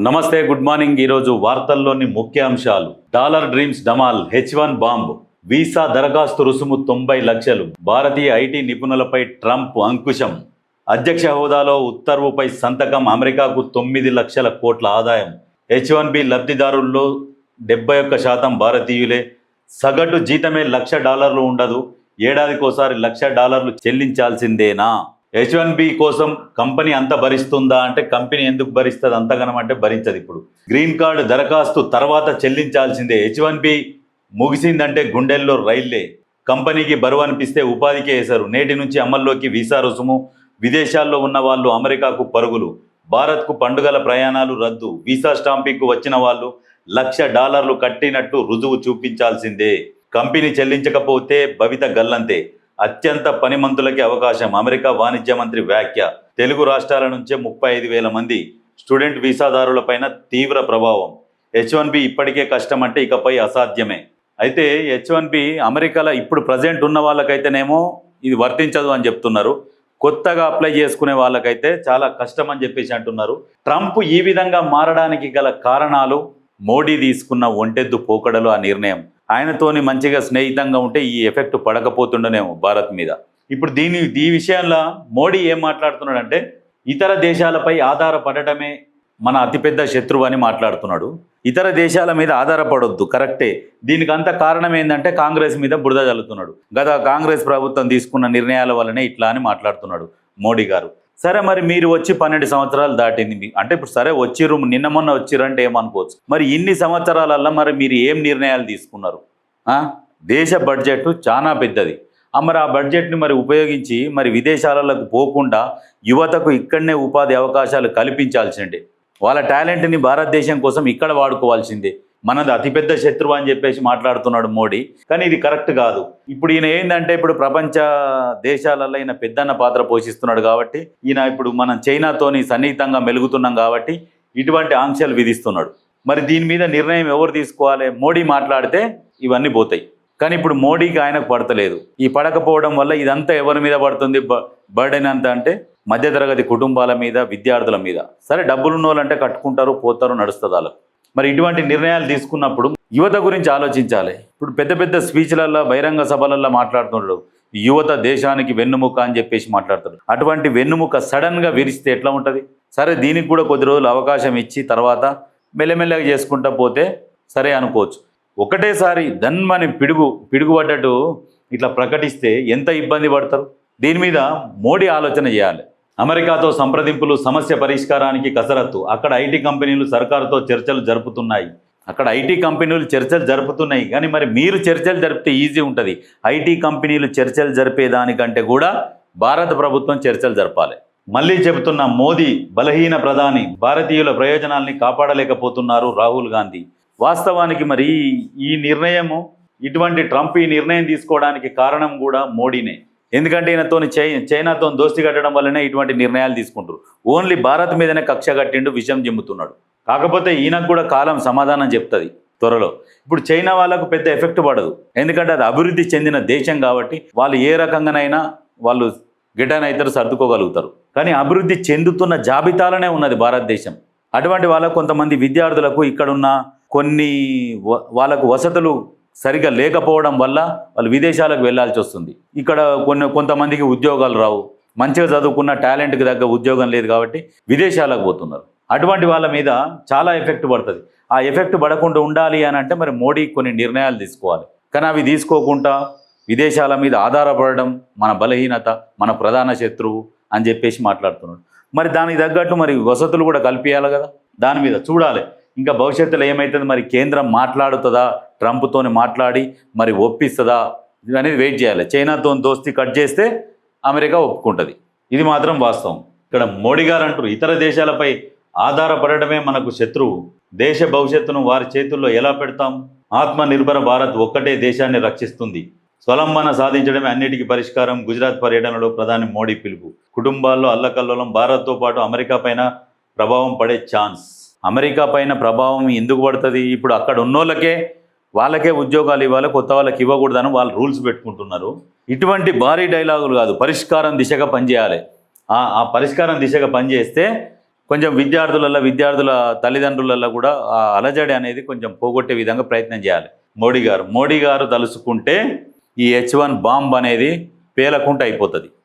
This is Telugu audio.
నమస్తే గుడ్ మార్నింగ్. ఈరోజు వార్తల్లోని ముఖ్య అంశాలు డాలర్ డ్రీమ్స్ డమాల్ హెచ్ వన్ బాంబ్ వీసా దరఖాస్తు రుసుము తొంభై లక్షలు. భారతీయ ఐటీ నిపుణులపై ట్రంప్ అంకుశం. అధ్యక్ష హోదాలో ఉత్తర్వుపై సంతకం అమెరికాకు తొమ్మిది లక్షల కోట్ల ఆదాయం. హెచ్ వన్ బి లబ్ధిదారుల్లో డెబ్బై ఒక్క శాతం భారతీయులే. సగటు జీతమే లక్ష డాలర్లు ఉండదు. ఏడాదికోసారి లక్ష డాలర్లు చెల్లించాల్సిందేనా? హెచ్ వన్ బి కోసం కంపెనీ అంత భరిస్తుందా అంటే కంపెనీ ఎందుకు భరిస్తుంది? అంతగనం అంటే భరించదు ఇప్పుడు. గ్రీన్ కార్డు దరఖాస్తు తర్వాత చెల్లించాల్సిందే. హెచ్ వన్ బి ముగిసిందంటే గుండెల్లో రైళ్ళే కంపెనీకి బరువు అనిపిస్తే ఉపాధికే వేశారు నేటి నుంచి అమల్లోకి వీసా రుసుము. విదేశాల్లో ఉన్న వాళ్ళు అమెరికాకు పరుగులు. భారత్కు పండుగల ప్రయాణాలు రద్దు. వీసా స్టాంపింగ్కు వచ్చిన వాళ్ళు లక్ష డాలర్లు కట్టినట్టు రుజువు చూపించాల్సిందే. కంపెనీ చెల్లించకపోతే భవిత గల్లంతే. అత్యంత పనిమంతులకి అవకాశం. అమెరికా వాణిజ్య మంత్రి వ్యాఖ్య. తెలుగు రాష్ట్రాల నుంచే ముప్పై ఐదు వేల మంది స్టూడెంట్ వీసాదారులపైన తీవ్ర ప్రభావం. హెచ్ వన్ బి ఇప్పటికే కష్టం అంటే ఇకపై అసాధ్యమే. అయితే హెచ్ వన్ బి అమెరికాలో ఇప్పుడు ప్రజెంట్ ఉన్న వాళ్ళకైతేనేమో ఇది వర్తించదు అని చెప్తున్నారు. కొత్తగా అప్లై చేసుకునే వాళ్ళకైతే చాలా కష్టం అని చెప్పేసి అంటున్నారు. ట్రంప్ ఈ విధంగా మారడానికి గల కారణాలు మోడీ తీసుకున్న ఒంటెద్దు పోకడలు ఆ నిర్ణయం. ఆయనతోని మంచిగా స్నేహితంగా ఉంటే ఈ ఎఫెక్ట్ పడకపోతుండనేమో భారత్ మీద. ఇప్పుడు దీని ఈ విషయంలో మోడీ ఏం మాట్లాడుతున్నాడంటే ఇతర దేశాలపై ఆధారపడటమే మన అతిపెద్ద శత్రువు అని మాట్లాడుతున్నాడు. ఇతర దేశాల మీద ఆధారపడొద్దు కరెక్టే. దీనికి అంత కారణం ఏంటంటే కాంగ్రెస్ మీద బురద చల్లుతున్నాడు గత కాంగ్రెస్ ప్రభుత్వం తీసుకున్న నిర్ణయాల వల్లనే ఇట్లా అని మాట్లాడుతున్నాడు మోడీ గారు. సరే మరి మీరు వచ్చి పన్నెండు సంవత్సరాలు దాటింది మీ- అంటే ఇప్పుడు సరే వచ్చిర్రు నిన్న మొన్న వచ్చిరంటే ఏమనుకోవచ్చు? మరి ఇన్ని సంవత్సరాలల్లో మరి మీరు ఏం నిర్ణయాలు తీసుకున్నారు? దేశ బడ్జెట్ చాలా పెద్దది. మరి ఆ బడ్జెట్ని మరి ఉపయోగించి మరి విదేశాలకు పోకుండా యువతకు ఇక్కడనే ఉపాధి అవకాశాలు కల్పించాల్సిందే. వాళ్ళ టాలెంట్ని భారతదేశం కోసం ఇక్కడ వాడుకోవాల్సిందే. మనది అతిపెద్ద శత్రువు అని చెప్పేసి మాట్లాడుతున్నాడు మోడీ. కానీ ఇది కరెక్ట్ కాదు. ఇప్పుడు ఈయన ఏంటంటే ఇప్పుడు ప్రపంచ దేశాలలో ఈయన పెద్దన్న పాత్ర పోషిస్తున్నాడు కాబట్టి ఈయన ఇప్పుడు మనం చైనాతోని సన్నిహితంగా మెలుగుతున్నాం కాబట్టి ఇటువంటి ఆంక్షలు విధిస్తున్నాడు. మరి దీని మీద నిర్ణయం ఎవరు తీసుకోవాలి? మోడీ మాట్లాడితే ఇవన్నీ పోతాయి. కానీ ఇప్పుడు మోడీకి ఆయనకు పడతలేదు. ఈ పడకపోవడం వల్ల ఇదంతా ఎవరి మీద పడుతుంది? బర్డెన్ అంత అంటే మధ్యతరగతి కుటుంబాల మీద విద్యార్థుల మీద. సరే డబ్బులు ఉన్న వాళ్ళంటే కట్టుకుంటారు పోతారు నడుస్తుంది వాళ్ళకు. మరి ఇటువంటి నిర్ణయాలు తీసుకున్నప్పుడు యువత గురించి ఆలోచించాలి. ఇప్పుడు పెద్ద పెద్ద స్పీచ్లలో బహిరంగ సభలలో మాట్లాడుతున్నాడు యువత దేశానికి వెన్నుముక అని చెప్పేసి మాట్లాడతాడు అటువంటి వెన్నుముక సడన్గా విరిస్తే ఎట్లా ఉంటుంది? సరే దీనికి కూడా కొద్ది రోజులు అవకాశం ఇచ్చి తర్వాత మెల్లమెల్లగా చేసుకుంటా పోతే సరే అనుకోవచ్చు. ఒకటేసారి దన్మని పిడుగు పిడుగుపడ్డట్టు ఇట్లా ప్రకటిస్తే ఎంత ఇబ్బంది పడతారు? దీని మీద మోడీ ఆలోచన చేయాలి. అమెరికాతో సంప్రదింపులు సమస్య పరిష్కారానికి కసరత్తు. అక్కడ ఐటీ కంపెనీలు సర్కారుతో చర్చలు జరుపుతున్నాయి. అక్కడ ఐటీ కంపెనీలు చర్చలు జరుపుతున్నాయి. కానీ మరి మీరు చర్చలు జరిపితే ఈజీ ఉంటుంది. ఐటీ కంపెనీలు చర్చలు జరిపేదానికంటే కూడా భారత ప్రభుత్వం చర్చలు జరపాలి. మళ్ళీ చెబుతున్న మోదీ బలహీన ప్రధాని భారతీయుల ప్రయోజనాల్ని కాపాడలేకపోతున్నారు రాహుల్ గాంధీ. వాస్తవానికి మరి ఈ నిర్ణయము ఇటువంటి ట్రంప్ ఈ నిర్ణయం తీసుకోవడానికి కారణం కూడా మోడీనే. ఎందుకంటే ఈయనతో చైనాతో దోస్తి కట్టడం వల్లనే ఇటువంటి నిర్ణయాలు తీసుకుంటారు. ఓన్లీ భారత్ మీదనే కక్ష కట్టిండు విషయం జిమ్ముతున్నాడు కాకపోతే ఈయనకు కూడా కాలం సమాధానం చెప్తుంది త్వరలో. ఇప్పుడు చైనా వాళ్ళకు పెద్ద ఎఫెక్ట్ పడదు. ఎందుకంటే అది అభివృద్ధి చెందిన దేశం కాబట్టి వాళ్ళు ఏ రకంగానైనా వాళ్ళు గిటాన్ అయితే సర్దుకోగలుగుతారు. కానీ అభివృద్ధి చెందుతున్న జాబితాలోనే ఉన్నది భారతదేశం. అటువంటి వాళ్ళ కొంతమంది విద్యార్థులకు ఇక్కడున్న కొన్ని వాళ్ళకు వసతులు సరిగా లేకపోవడం వల్ల వాళ్ళు విదేశాలకు వెళ్ళాల్సి వస్తుంది. ఇక్కడ కొన్ని కొంతమందికి ఉద్యోగాలు రావు. మంచిగా చదువుకున్న టాలెంట్కి తగ్గ ఉద్యోగం లేదు కాబట్టి విదేశాలకు పోతున్నారు. అటువంటి వాళ్ళ మీద చాలా ఎఫెక్ట్ పడుతుంది. ఆ ఎఫెక్ట్ పడకుండా ఉండాలి అని అంటే మరి మోడీ కొన్ని నిర్ణయాలు తీసుకోవాలి. కానీ అవి తీసుకోకుండా విదేశాల మీద ఆధారపడడం మన బలహీనత మన ప్రధాన శత్రువు అని చెప్పేసి మాట్లాడుతున్నాడు. మరి దానికి తగ్గట్టు మరి వసతులు కూడా కల్పించాలి కదా. దాని మీద చూడాలి. ఇంకా భవిష్యత్తులో ఏమవుతుంది మరి కేంద్రం మాట్లాడుతుందా? ట్రంప్తోని మాట్లాడి మరి ఒప్పిస్తుందా? అనేది వెయిట్ చేయాలి. చైనాతో దోస్తి కట్ చేస్తే అమెరికా ఒప్పుకుంటుంది. ఇది మాత్రం వాస్తవం. ఇక్కడ మోడీ గారు అంటారు ఇతర దేశాలపై ఆధారపడటమే మనకు శత్రువు. దేశ భవిష్యత్తును వారి చేతుల్లో ఎలా పెడతాం? ఆత్మ నిర్భర భారత్ ఒక్కటే దేశాన్ని రక్షిస్తుంది. స్వలంబన సాధించడమే అన్నిటికీ పరిష్కారం. గుజరాత్ పర్యటనలో ప్రధాని మోడీ పిలుపు. కుటుంబాల్లో అల్లకల్లోలం భారత్తో పాటు అమెరికా పైన ప్రభావం పడే ఛాన్స్. అమెరికా పైన ప్రభావం ఎందుకు పడుతుంది? ఇప్పుడు అక్కడ ఉన్నోళ్ళకే వాళ్ళకే ఉద్యోగాలు ఇవ్వాలి కొత్త వాళ్ళకి ఇవ్వకూడదని వాళ్ళు రూల్స్ పెట్టుకుంటున్నారు. ఇటువంటి భారీ డైలాగులు కాదు పరిష్కారం దిశగా పనిచేయాలి. ఆ ఆ పరిష్కారం దిశగా పనిచేస్తే కొంచెం విద్యార్థులలో విద్యార్థుల తల్లిదండ్రులలో కూడా ఆ అలజడి అనేది కొంచెం పోగొట్టే విధంగా ప్రయత్నం చేయాలి. మోడీ గారు మోడీ గారు తలుసుకుంటే ఈ హెచ్ వన్ బాంబ్ అనేది పేలకుండా అయిపోతుంది.